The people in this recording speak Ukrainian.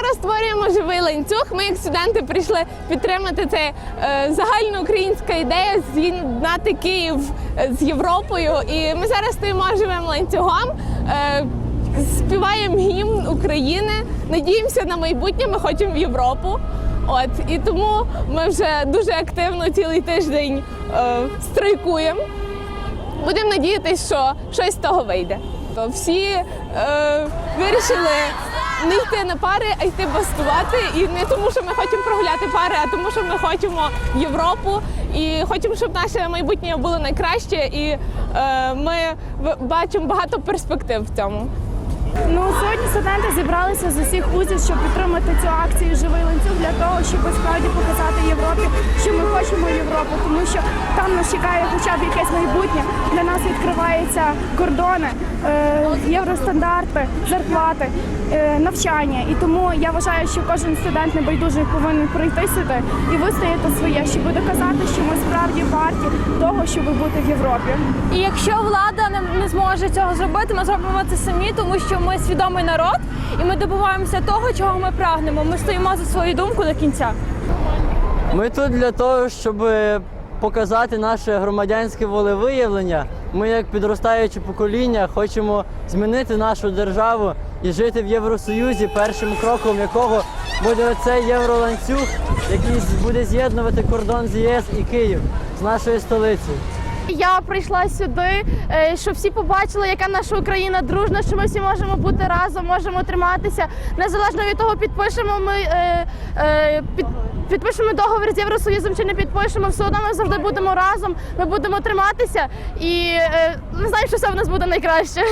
Зараз створюємо живий ланцюг. Ми, як студенти, прийшли підтримати це е, загальноукраїнська ідея з'єднати Київ е, з Європою. І ми зараз стоїмо живим ланцюгом. Е, Співаємо гімн України, надіємося на майбутнє. Ми хочемо в Європу. От і тому ми вже дуже активно цілий тиждень е, страйкуємо. Будемо надіятися, що щось з того вийде. То Всі е, вирішили не йти на пари, а йти бастувати. І не тому, що ми хочемо прогуляти пари, а тому, що ми хочемо Європу і хочемо, щоб наше майбутнє було найкраще. І е, ми бачимо багато перспектив в цьому. Ну сьогодні студенти зібралися з усіх вузів, щоб підтримати цю акцію Живий ланцюг для того, щоб справді показати Європі, що ми хочемо Європу, тому що там нас чекає хоча б якесь майбутнє. Для нас відкриваються кордони, е, євростандарти, зарплати, е, навчання. І тому я вважаю, що кожен студент небайдужий повинен прийти сюди і вистояти своє, щоб доказати, що ми справді варті того, щоб бути в Європі. І якщо влада не, зможе цього зробити, ми зробимо це самі, тому що ми свідомий народ і ми добиваємося того, чого ми прагнемо. Ми стоїмо за свою думку до кінця. Ми тут для того, щоб показати наше громадянське волевиявлення. Ми, як підростаюче покоління, хочемо змінити нашу державу і жити в Євросоюзі, першим кроком якого буде цей євроланцюг, який буде з'єднувати кордон з ЄС і Київ з нашою столицею. Я прийшла сюди, е, щоб всі побачили, яка наша Україна дружна, що ми всі можемо бути разом, можемо триматися. Незалежно від того, підпишемо ми е, е, під, підпишемо договір з Євросоюзом чи не підпишемо, все одно ми завжди будемо разом. Ми будемо триматися і е, ми знаємо, що все в нас буде найкраще.